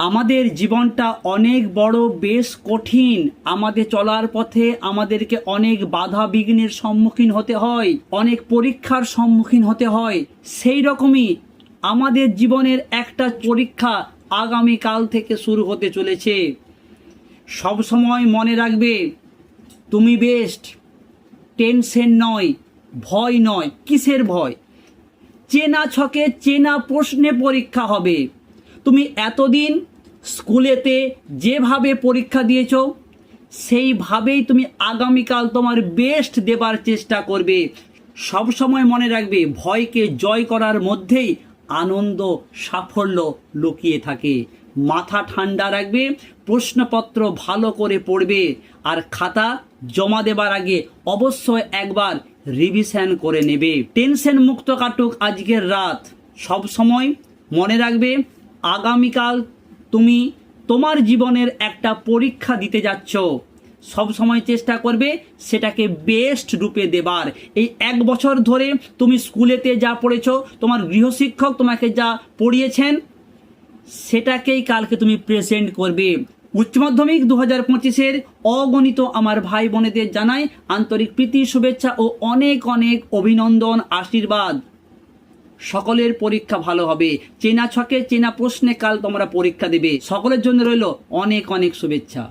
আমাদের জীবনটা অনেক বড়, বেশ কঠিন। আমাদের চলার পথে আমাদেরকে অনেক বাধা বিঘ্নের সম্মুখীন হতে হয়, অনেক পরীক্ষার সম্মুখীন হতে হয়। সেই রকমই আমাদের জীবনের একটা পরীক্ষা আগামীকাল থেকে শুরু হতে চলেছে। সবসময় মনে রাখবে, তুমি বেস্ট টেনশন নয়, ভয় নয়, কিসের ভয়? চেনা ছকে চেনা প্রশ্নে পরীক্ষা হবে। তুমি এতদিন স্কুলেতে যেভাবে পরীক্ষা দিয়েছ, সেইভাবেই তুমি আগামীকাল তোমার বেস্ট দেবার চেষ্টা করবে। সব সময় মনে রাখবে, ভয়কে জয় করার মধ্যেই আনন্দ, সাফল্য লুকিয়ে থাকে। মাথা ঠান্ডা রাখবে, প্রশ্নপত্র ভালো করে পড়বে, আর খাতা জমা দেবার আগে অবশ্যই একবার রিভিশন করে নেবে। টেনশন মুক্ত কাটুক আজকের রাত। সব সময় মনে রাখবে, আগামীকাল তুমি তোমার জীবনের একটা পরীক্ষা দিতে যাচ্ছ। সব সময় চেষ্টা করবে সেটাকে বেস্ট রূপে দেবার। এই এক বছর ধরে তুমি স্কুলেতে যা পড়েছো, তোমার গৃহশিক্ষক তোমাকে যা পড়িয়েছেন, সেটাকেই কালকে তুমি প্রেজেন্ট করবে। উচ্চ মাধ্যমিক দু হাজার পঁচিশের অগণিত আমার ভাই বোনেদের জানাই আন্তরিক প্রীতি, শুভেচ্ছা ও অনেক অনেক অভিনন্দন, আশীর্বাদ। সকলের পরীক্ষা ভালো হবে। চেনা ছকে, চেনা প্রশ্নে কাল তোমরা পরীক্ষা দেবে। সকলের জন্য রইল অনেক অনেক শুভেচ্ছা।